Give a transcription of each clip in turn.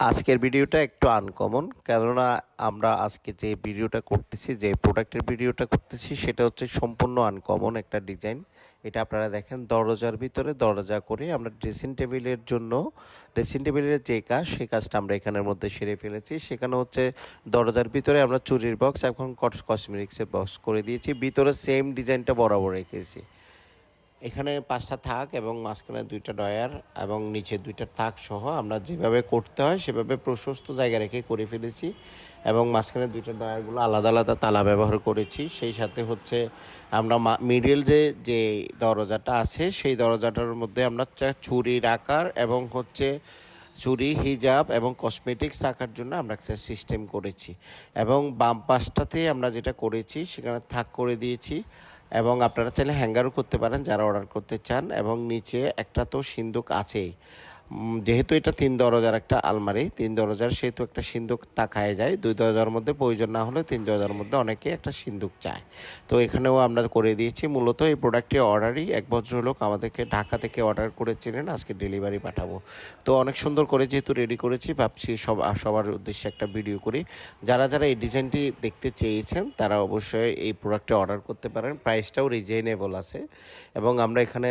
আজকের ভিডিওটা একটু আনকমন কেননা আমরা আজকে যে ভিডিওটা করতেছি, যে প্রোডাক্টের ভিডিওটা করতেছি, সেটা হচ্ছে সম্পূর্ণ আনকমন একটা ডিজাইন এটা আপনারা দেখেন, দরজার ভিতরে দরজা করে আমরা ড্রেসিং টেবিলের জন্য ড্রেসিং টেবিলের যে কাজ সেই কাজটা আমরা এখানের মধ্যে সেরে ফেলেছি। সেখানে হচ্ছে দরজার ভিতরে আমরা চুরির বক্স এখন কসমেটিক্সের বক্স করে দিয়েছি। ভিতরে সেম ডিজাইনটা বরাবর রেখেছি। এখানে পাঁচটা থাক এবং মাঝখানে দুইটা ডয়ার এবং নিচে দুইটা থাক সহ আমরা যেভাবে করতে হয়, সেভাবে প্রশস্ত জায়গা রেখে করে ফেলেছি এবং মাঝখানে দুইটা ডয়ারগুলো আলাদা আলাদা তালা ব্যবহার করেছি। সেই সাথে হচ্ছে আমরা মিডিল যে যে দরজাটা আছে, সেই দরজাটার মধ্যে আমরা ছুরির আকার এবং হচ্ছে চুরি হিজাব এবং কসমেটিক্স রাখার জন্য আমরা একটা সিস্টেম করেছি এবং বাম পাশটাতে আমরা যেটা করেছি, সেখানে থাক করে দিয়েছি। এবং আপনারা চাইলে হ্যাঙ্গারও করতে পারেন যারা অর্ডার করতে চান এবং নিচে একটা তো সিন্দুক আছেই। যেহেতু এটা তিন দরজার একটা আলমারি, তিন দরজার সেহেতু একটা সিন্দুক তাকায় যায়। দুই দরজার মধ্যে প্রয়োজন না হলে তিন দরজার মধ্যে অনেকে একটা সিন্দুক চায়। তো এখানেও আমরা করে দিয়েছি। মূলত এই প্রোডাক্টটি অর্ডারই এক ভদ্রলোক আমাদেরকে ঢাকা থেকে অর্ডার করেছিলেন, আজকে ডেলিভারি পাঠাবো। তো অনেক সুন্দর করে যেহেতু রেডি করেছি, ভাবছি সব, সবার উদ্দেশ্যে একটা ভিডিও করি। যারা যারা এই ডিজাইনটি দেখতে চেয়েছেন, তারা অবশ্যই এই প্রোডাক্টটি অর্ডার করতে পারেন। প্রাইসটাও রিজনেবল আছে। এবং আমরা এখানে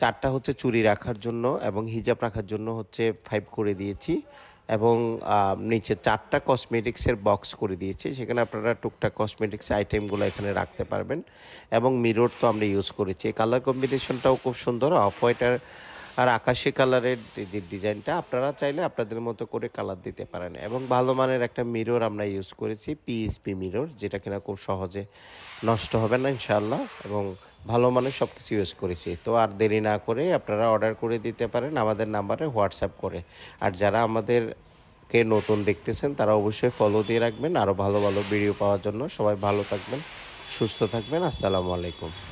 চারটা হচ্ছে চুরি রাখার জন্য এবং হিজাব রাখার জন্য হচ্ছে ফাইভ করে দিয়েছি এবং নিচে চারটা কসমেটিক্সের বক্স করে দিয়েছি। সেখানে আপনারা টুকটাক কসমেটিক্স আইটেমগুলো এখানে রাখতে পারবেন এবং মিরর তো আমরা ইউজ করেছি। এই কালার কম্বিনেশনটাও খুব সুন্দর অফ হোয়াইট আর আকাশি কালারের যে ডিজাইনটা আপনারা চাইলে আপনাদের মতো করে কালার দিতে পারেন এবং ভালো মানের একটা মিরর আমরা ইউজ করেছি পিএসপি মিরর যেটা কিনা খুব সহজে নষ্ট হবে না ইনশাল্লাহ এবং ভালো মানের সব কিছু ইউজ করেছি। তো আর দেরি না করে আপনারা অর্ডার করে দিতে পারেন আমাদের নাম্বারে হোয়াটসঅ্যাপ করে। আর যারা আমাদের কে নতুন দেখতেছেন, তারা অবশ্যই ফলো দিয়ে রাখবেন। আরও ভালো ভালো ভিডিও পাওয়ার জন্য সবাই ভালো থাকবেন, সুস্থ থাকবেন। আসসালামু আলাইকুম।